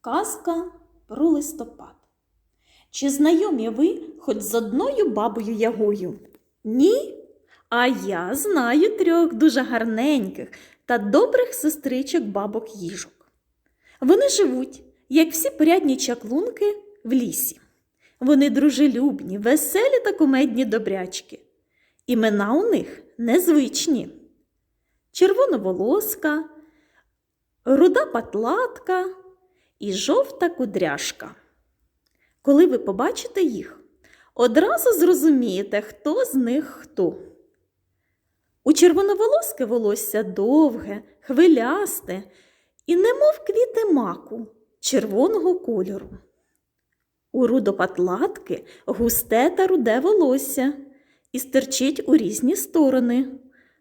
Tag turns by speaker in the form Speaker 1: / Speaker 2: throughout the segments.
Speaker 1: Казка про листопад. Чи знайомі ви хоч з одною бабою Ягою? Ні? А я знаю трьох дуже гарненьких та добрих сестричок бабок їжок. Вони живуть, як всі порядні чаклунки, в лісі. Вони дружелюбні, веселі та кумедні добрячки. Імена у них незвичні. Червоноволоска, руда патлатка і жовта кудряшка. Коли ви побачите їх, одразу зрозумієте, хто з них хто. У червоноволоски волосся довге, хвилясте і немов квіти маку червоного кольору. У рудопатлатки густе та руде волосся і стирчить у різні сторони,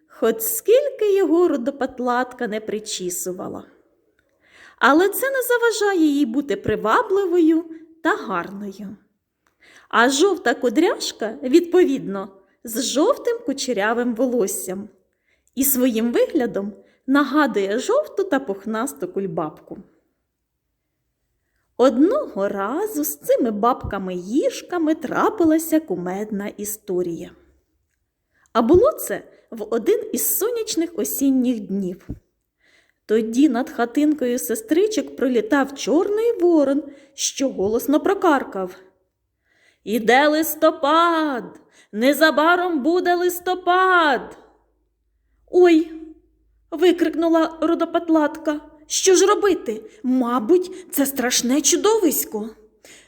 Speaker 1: хоч скільки його рудопатлатка не причісувала. Але це не заважає їй бути привабливою та гарною. А жовта кудряшка, відповідно, з жовтим кучерявим волоссям і своїм виглядом нагадує жовту та пухнасту кульбабку. Одного разу з цими бабками-їжками трапилася кумедна історія. А було це в один із сонячних осінніх днів. Тоді над хатинкою сестричок пролітав чорний ворон, що голосно прокаркав. Іде листопад, незабаром буде листопад. Ой. викрикнула родопатлатка. Що ж робити? Мабуть, це страшне чудовисько.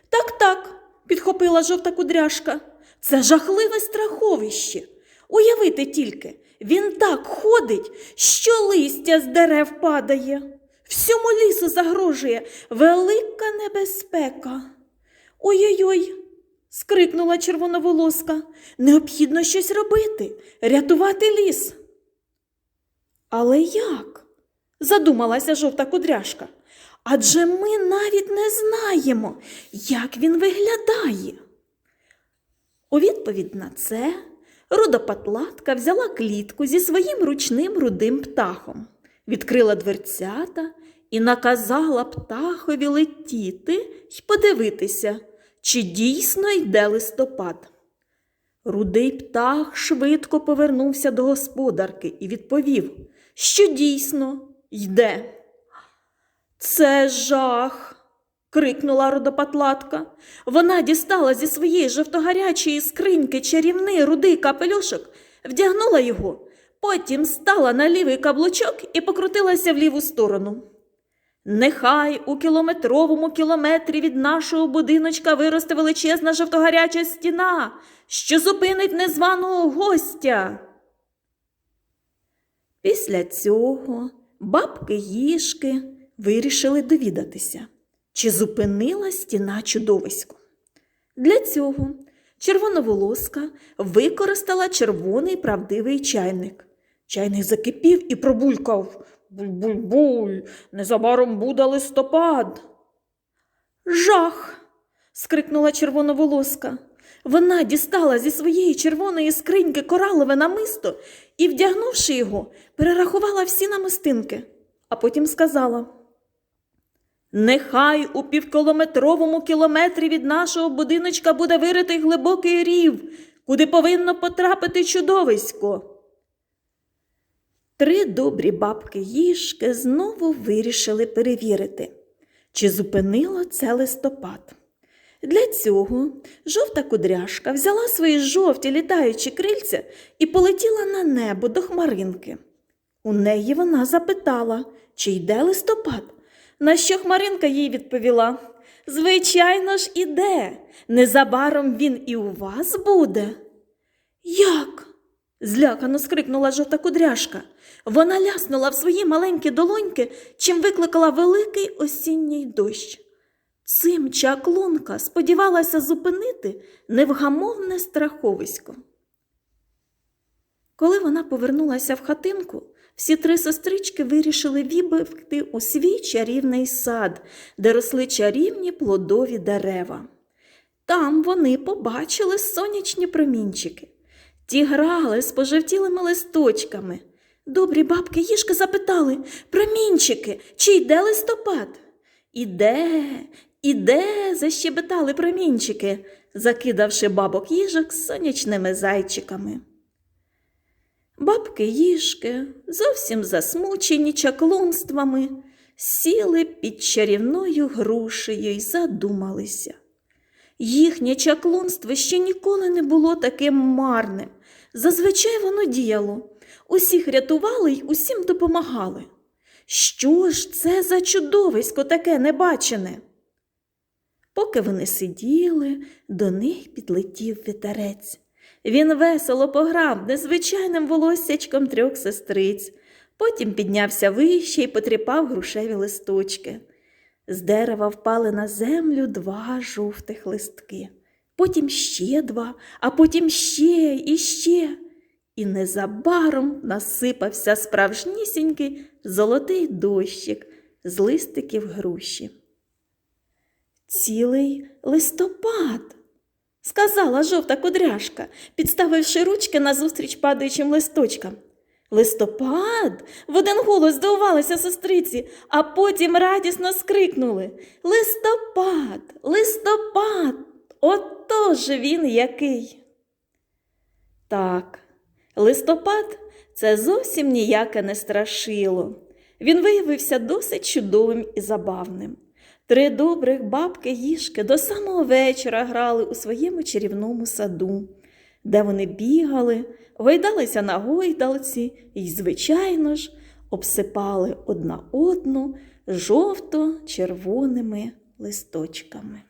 Speaker 1: Так, так, підхопила жовта кудряшка. Це жахливе страховище. Уявити тільки, він так ходить, що листя з дерев падає. Всьому лісу загрожує велика небезпека. Ой-ой-ой, скрикнула червоноволоска. Необхідно щось робити, рятувати ліс. Але як? задумалася жовта кудряшка. Адже ми навіть не знаємо, як він виглядає. У відповідь на це рудопатлатка взяла клітку зі своїм ручним рудим птахом, відкрила дверцята і наказала птахові летіти й подивитися, чи дійсно йде листопад. Рудий птах швидко повернувся до господарки і відповів, що дійсно йде. Це жах. Крикнула родопатлатка. Вона дістала зі своєї жовтогарячої скриньки чарівний рудий капелюшок, вдягнула його, потім стала на лівий каблучок і покрутилася в ліву сторону. Нехай у кілометровому кілометрі від нашого будиночка виросте величезна жовтогаряча стіна, що зупинить незваного гостя. Після цього бабки їжки вирішили довідатися, чи зупинила стіна чудовисько. Для цього червоноволоска використала червоний правдивий чайник. Чайник закипів і пробулькав Буль-буль-буль, незабаром буде листопад. Жах. скрикнула червоноволоска. Вона дістала зі своєї червоної скриньки коралове намисто і, вдягнувши його, перерахувала всі намистинки, а потім сказала: Нехай у півкілометровому кілометрі від нашого будиночка буде виритий глибокий рів, куди повинно потрапити чудовисько. Три добрі бабки їжки знову вирішили перевірити, чи зупинило це листопад. Для цього жовта кудряшка взяла свої жовті літаючі крильця і полетіла на небо до хмаринки. У неї вона запитала, чи йде листопад. На що хмаринка їй відповіла Звичайно ж, іде. Незабаром він і у вас буде. Як? злякано скрикнула жовта кудряшка. Вона ляснула в свої маленькі долоньки, чим викликала великий осінній дощ. Цим чаклунка сподівалася зупинити невгамовне страховисько. Коли вона повернулася в хатинку, всі три сестрички вирішили вибивти у свій чарівний сад, де росли чарівні плодові дерева. Там вони побачили сонячні промінчики. Ті грали з пожевтілими листочками. Добрі бабки їжки запитали промінчики, чи йде листопад? Іде, іде, защебетали промінчики, закидавши бабок їжок з сонячними зайчиками. Бабки їжки, зовсім засмучені чаклунствами, сіли під чарівною грушею й задумалися. Їхнє чаклунство ще ніколи не було таким марним. Зазвичай воно діяло. Усіх рятували й усім допомагали. Що ж це за чудовисько таке небачене? Поки вони сиділи, до них підлетів вітерець. Він весело пограв незвичайним волоссячком трьох сестриць, потім піднявся вище і потріпав грушеві листочки. З дерева впали на землю два жовтих листки, потім ще два, а потім ще і ще. І незабаром насипався справжнісінький золотий дощик з листиків груші. Цілий листопад, сказала жовта кудряшка, підставивши ручки назустріч падаючим листочкам. Листопад. В один голос здивувалися сестриці, а потім радісно скрикнули Листопад, листопад, отож він який. Так, листопад це зовсім ніяке не страшило. Він виявився досить чудовим і забавним. Три добрих бабки їжки до самого вечора грали у своєму чарівному саду, де вони бігали, гойдалися на гойдалці і, звичайно ж, обсипали одна одну жовто-червоними листочками.